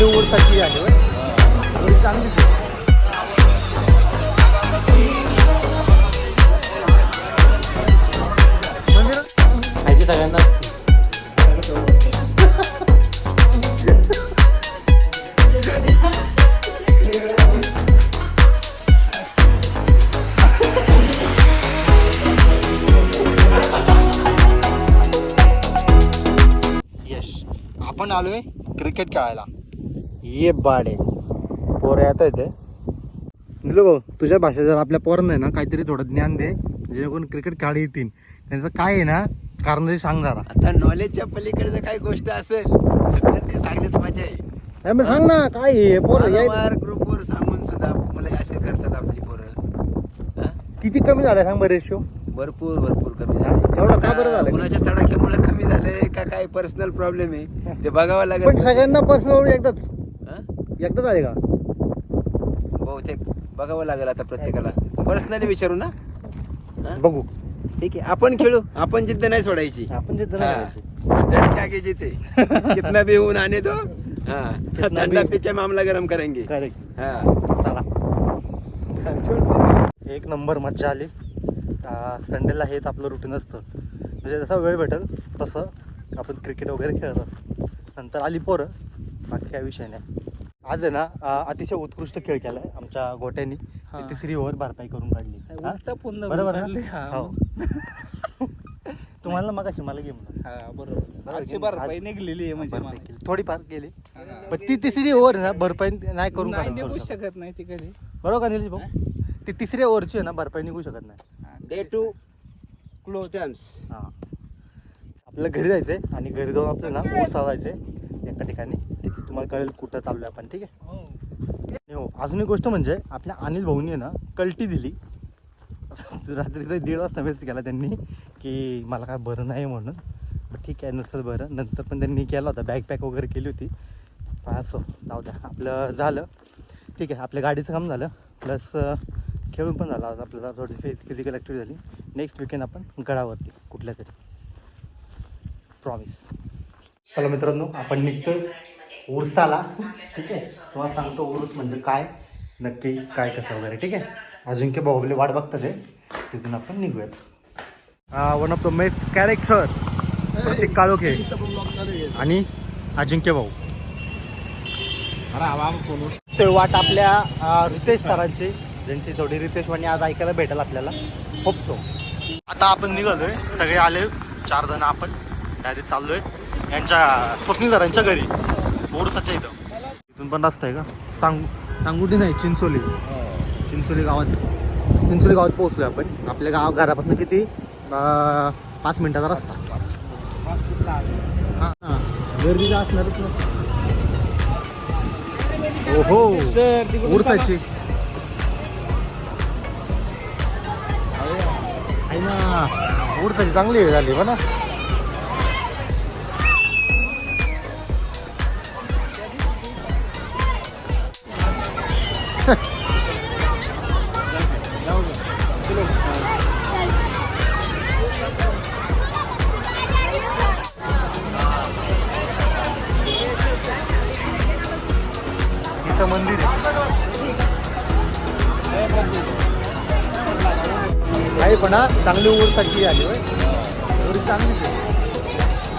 चांगली उरसाची आली होय चांगलीच सगळ्यांना. आपण आलोय क्रिकेट खेळायला. ये बाडे. पोरं येत येते निलो गो तुझ्या भाषेत जर आपल्या पोरांना आहे ना काहीतरी थोडं ज्ञान दे जेणेकरून क्रिकेट खेळायला येतील. त्यांचं काय आहे ना कारण ते सांग जरा. आता नॉलेजच्या पलीकडे काही गोष्ट असेल तर ते सांगण्यात मजा आहे मग सांग ना काय आहे? पोरं वारंवार ग्रुपवर सांगून सुद्धा मुलं असे करतात आपली पोरं. हा? किती कमी झालं सांग बरं रेशो भरपूर भरपूर कमी झाले एवढं का बरं झालं? कुणाच्या तडाख्यामुळे कमी झालंय का काय पर्सनल प्रॉब्लेम आहे ते बघावं लागेल. सगळ्यांना पर्सनल एकदाच? एकदाच आले का? बहुतेक बघावं लागेल आता प्रत्येकाला. पर्सनली विचारू ना? हा? बघू. ठीक आहे. आपण खेळू. आपण जिद्द नाही सोडायची. आपण जिद्द. नाही के जीते कितना भी ऊन आने दो. हाँ. कितना ठंडा भी- पी के मामला गरम करेंगे. हाँ. चला. एक नंबर मज्जा आली. संडेला हेच आपलं रुटीन असतं. म्हणजे जसा वेळ भेटेल तसं आपण क्रिकेट वगैरे खेळत असतो. नंतर आली पोरं. बाकी काय विषय नाही. आज आहे ना अं, अतिशय उत्कृष्ट खेळ केलाय आमच्या गोट्यांनी हा. तिसरी ओव्हर भरपाई करून काढली हा? उलटा बरोबर ना? काढली, हा. हो. तुम्हाला मग अशी मला गेम हा बरोबर आजची भरपाई निघलेली आहे म्हणजे मला. थोडीफार गेली हा. पण ती तिसरी ओव्हर ना भरपाई नाही करून नाही निघू शकत. शकत नाही ती कधी बरोबर का निलेश भाऊ ती तिसऱ्या ओव्हरची आहे ना भरपाई निघू शकत नाही डे टू क्लोज टर्म्स हां आपल्याला घरी जायचंय आणि घरी जाऊन आपल्याला ना ऊस जायचंय एका ठिकाणी तुम्हाला कळेल कुठं चाललोय आपण ठीक आहे? आणि हो अजून एक गोष्ट म्हणजे आपल्या अनिल भाऊनी आहे ना कल्टी दिली. रात्रीचा दीड वाजता मेसेज केला त्यांनी की मला काय बरं नाही म्हणून. ठीक आहे नसेल बरं. नंतर पण त्यांनी केला होता बॅग पॅक वगैरे केली होती. असो जाऊ द्या आपलं झालं. ठीक आहे आपल्या गाडीचं काम झालं. प्लस खेळून पण झालं आपल्याला थोडी फिज फिजिकल ॲक्टिव्हिटी झाली. नेक्स्ट विकेंड आपण गडावरती कुठल्या तरी. प्रॉमिस चला मित्रांनो आपण निघतो उरसाला ठीक आहे? तुम्हाला सांगतो उरूस म्हणजे काय नक्की काय कसं वगैरे. ठीक आहे? अजिंक्य बाहुबली वाट बघतात आहे तिथून आपण निघूयात. One of the most character प्रत्येक काळोखे आणि अजिंक्य भाऊ. ते वाट आपल्या रितेश सरांची. ज्यांची थोडी रितेश वाणी आज ऐकायला भेटेल आपल्याला. होप सो आता आपण निघालोय. सगळे आले चार जण आपण. डायरेक्ट चाललोय. यांच्या स्वप्नील यांच्या घरी. बोरसाच्या इथं. इथून पण रस्ता आहे का? सांग सांगुटी नाही चिंचोली. चिंचोली गावात. चिंचोली गावात पोहोचलो आपण. आपल्या गाव घरापासून किती? अं, पाच मिनिटाचा रस्ता. हां. हां असणारच ना. ओहो उरसाची आहे ना. उरसाची चांगली झाली बघ ना. चांगली उरसाची आली होय उरी चांगलीच आहे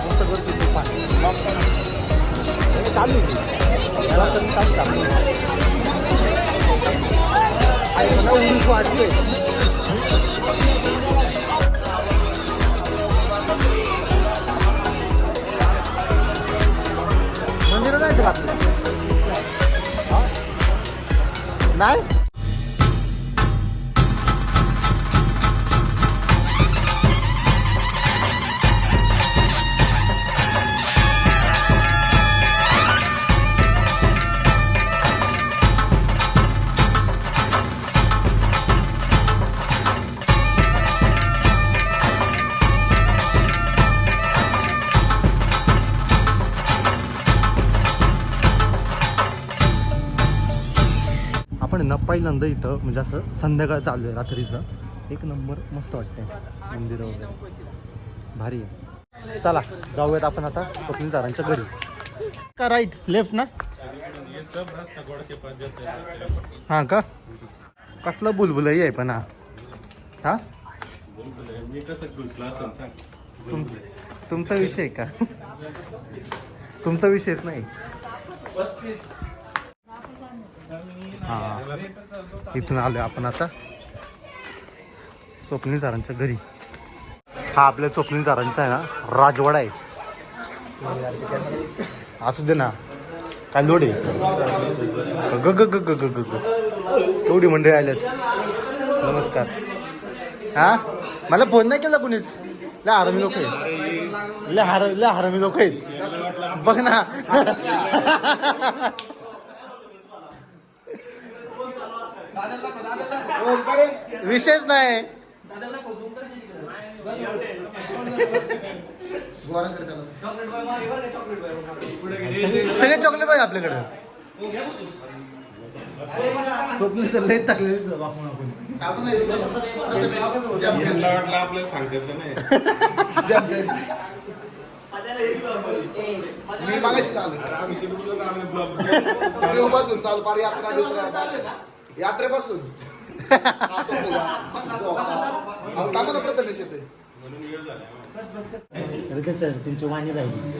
मस्त करते तुफान. हे चालू आहे ती. याला तर काय चालू आहे. आहे पण हा उंच वाढली आहे. मंदिरात जायचं का आपल्याला हा? नाही आनंद इथं म्हणजे असं संध्याकाळ चालू आहे रात्रीचं. एक नंबर मस्त वाटतंय. मंदिर वगैरे. भारी आहे. चला जाऊयात आपण आता स्वप्नील घरी. का राईट लेफ्ट ना? हा का? कसलं बुलबुलही आहे पण हा. हा? तुम- तुमचा विषय आहे का? तुमचा विषयच नाही. हां. इथून आलो आपण आता. स्वप्नीलदारांच्या घरी. हा आपल्या स्वप्नीलदारांचा आहे ना राजवाडा आहे. असू दे ना. काय लोड आहे? ग ग ग ग ग ग ग. केवढी मंडळी आल्यात. नमस्कार. हा? मला फोन नाही केला कुणीच? लय हरमी लोक आहेत. लय हर लय हरमी लोक आहेत. बघ ना. विषयच नाही. सगळे चॉकलेट पाहिजे आपल्याकडे. स्वप्न तर लय टाकलेले वाटलं आपल्याला सांगतात का नाही मी चालू पार यात्रा बित्रा यात्रेपासून. हा, थांबा ना प्रथमेश तुमची वाणी राहिली.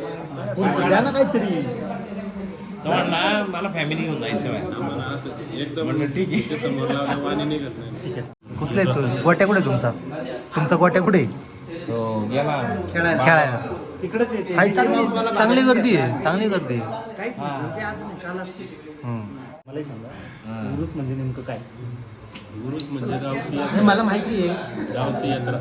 पुढचं द्या ना काहीतरी. ना मला फॅमिली घेऊन जायचं आहे. एकदम म्हणलं ठीक आहे. समोर लावलं पाणी निघत नाही. ठीक आहे. कुठला तो? गोट्या कुठे तुमचा? तुमचा गोट्या कुठे? खेळायला. हाय, चांगली चांगली गर्दी आहे चांगली गर्दी आहे. सांगा. उरूस म्हणजे नेमकं काय? गुरुच म्हणजे गावची नाही, मला माहिती आहे. गावची यात्रा.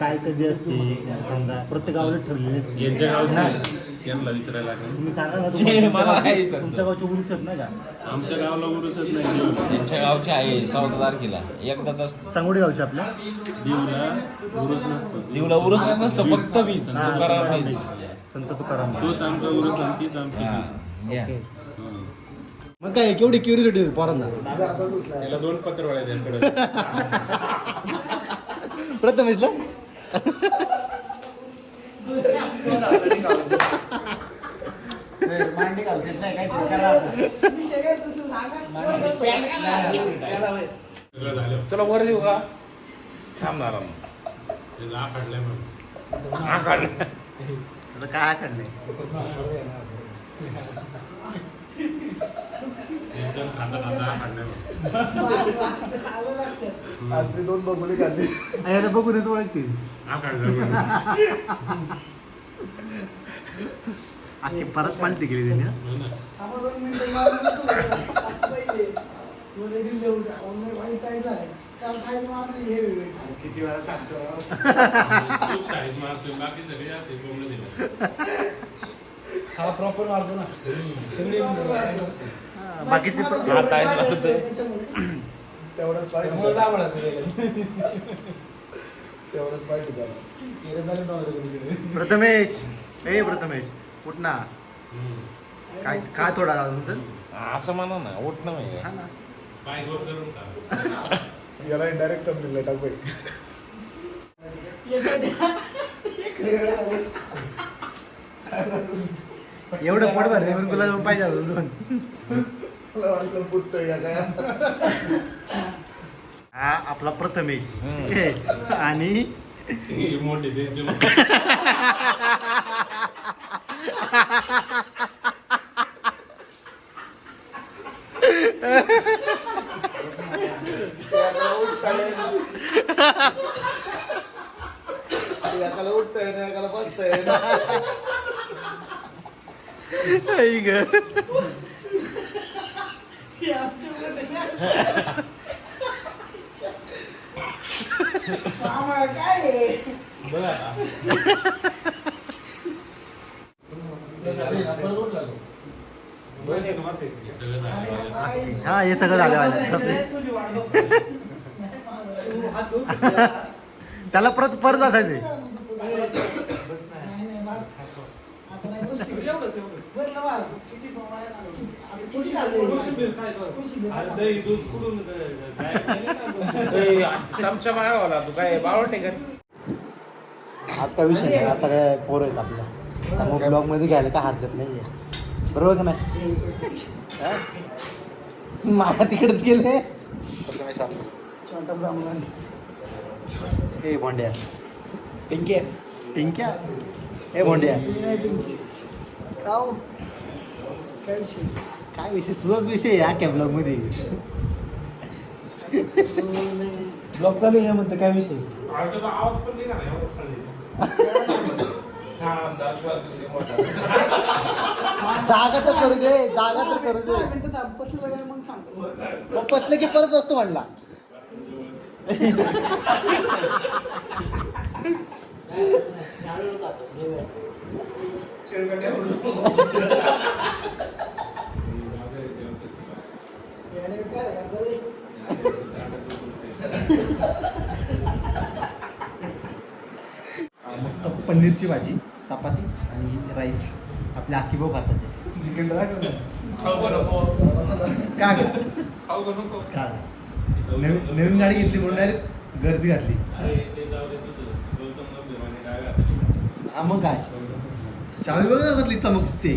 काय कधी असते समजा प्रत्येक गावाला ठरलेले असते. यांच्या नाही. गावची यांना विचारायला लागेल. तुम्ही सांगा ना तुम्हाला तुमच्या गावची- तुमच्या गावची उरूस आहेत ना का? आमच्या गावाला गुरुसच नाही त्यांच्या गावचे आहे चौदा तारखेला. एकदाच असतो. सांगोडी गावची आपल्या? देवला गुरुच नसतो. लिवला उरसच नसतो फक्त वीज. हा, तुकाराम तुकाराम वीज. संत तुकाराम. तोच आमचा गुरुस आणि तीच आमची हा. ओके. मग काय केवढी क्युरियोसिटी पोरांना? याला दोन पत्रवाळ्या त्यांकडे प्रथमेशला? सगळं झालं तुला वर देऊ का? थांबणार ते काढलंय म्हणून. काय काढलंय एकदम खांदा खांदा हा मी दोन बघुली काढली अरे बघून येतो ओळखतील हा आखी परत पालटी केली त्यांनी हा? ना. किती वेळा सांगतो. काहीच बाकी सगळे असे बोंबलं दिलं. हा प्रॉपर मारतो ना. सगळे हा, बाकीचे प्र- हात आहे मारतोय. तेवढंच पार्टी त्यामुळे तेवढंच गेलं झालं नव्हतं प्रथमेश. ए प्रथमेश उठ ना. काय काय थोडा तुमचं? असं म्हणा ना उठ ना म्हणजे. हा ना. याला डायरेक्ट कंपनीला टाक बाई. एवढं पोट भरले पण तुला पाहिजे अजून हा आपला प्रथमेश आणि मोठे त्यांचे आई ग. सगळं झालं हा हे सगळं झालं त्याला परत परत बसायचे दही दूध कुठून काय चमचा बावटे का आज काय विषय नाही आज सगळ्या पोरं आहेत आपल्या त्यामुळे ब्लॉगमध्ये घ्यायला काय हरकत नाहीये. बरोबर का नाही? हा? मामा तिकडेच गेले. छोटा जांभळा ए भोंड्या. टिंक्या टिंक्या ए भोंड्या. काव. काय विषय? काय विषय? तुझाच विषय आहे या कॅब ब्लॉगमध्ये? ब्लॉग चालू आहे म्हणते काय विषय. जागा तर करू दे जागा तर करू दे. काय मग पतलं की परत असतो म्हणला. मस्त पनीरची भाजी चपाती आणि राईस आपल्या आखी भाऊ खातात खाऊ का ग? नवीन नवीन गाडी घेतली म्हणून डायरेक्ट गर्दी घातलं? हा मग काय? चावी बघ ना कसली चमकते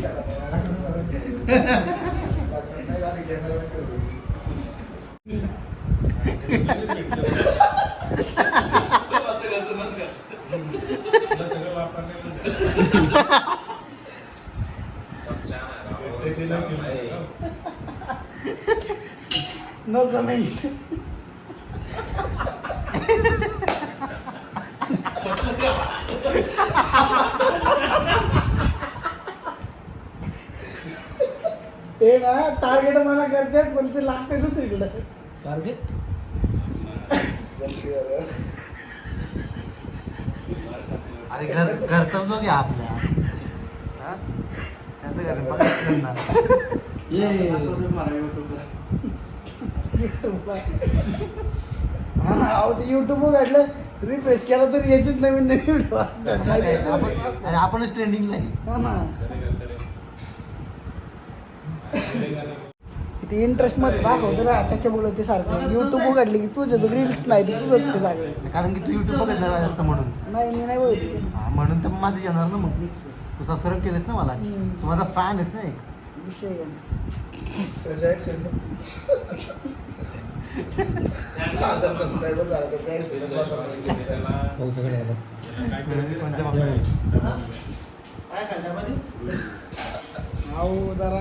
तुला सगळं वापरलेलं चमचा नाही राव. चमचा आहे. नो कमेंट्स ते ना टार्गेट मला करतात पण ते लागते दुसरीकडे. टार्गेट अरे घर घरचा जो घ्या आपल्या. हा? त्यांचं घर ना. हा अहो ते युट्यूब घडलं. रिफ्रेश केला तर याचीच नवीन नवीन व्हिडिओ आपण- अरे आपणच ट्रेंडिंगला आहे. हा ना किती इंटरेस्टमध्ये दाखवतो ना त्याच्यामुळे ते सारखं. युट्यूब उघडले की तुझं रील्स नाही तुझंच ते सगळं. कारण की तू युट्यूब बघत नाही जास्त म्हणून. नाही मी नाही बघितलं हा, म्हणून तर माझं येणार ना मग. तू सबस्क्राईब केलेस ना मला. तू माझा फॅन आहेस ना एक. विषय कोणत्या बाबतीत? अहो जरा.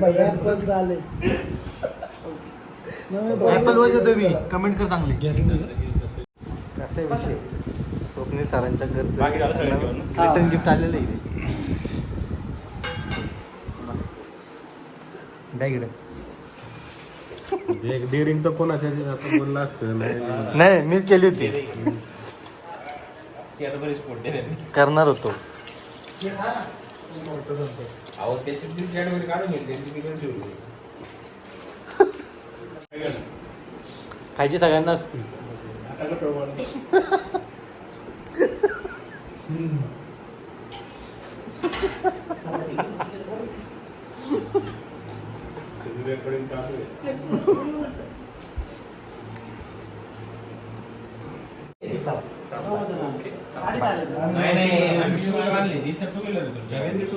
भैया ऍपल वाज येतो मी कमेंट कर चांगले. कसं विषय? स्वप्नील सरांच्या घरचं रिटर्न गिफ्ट आलेलं आहे. इथे. द्या इकडे. एक डेअरिंग तर कोणाच्या बोलला असतं नाही नाही. मी केली होती. करणार होतो. अहो त्याची ती कॅडबरी काढून घेतली ती तिकडे ठेवली. खायची सगळ्यांना असती. नाही नाही. व्हीलर आणली ती तर टू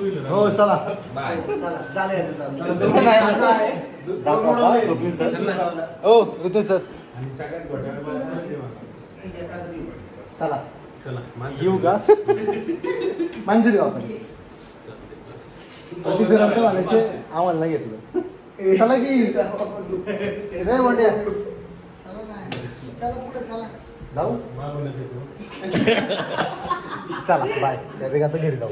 व्हीलर हो चला. बाय. सर. हो ऋतू सर. आणि सगळ्यात घोटाळा चला. चला येऊ का? मंजुरी आपण आमच्या आम्हाला नाही घेतलं. चला की. रे मोठ्या जाऊ. चला बाय सगळे आता घरी जाऊ.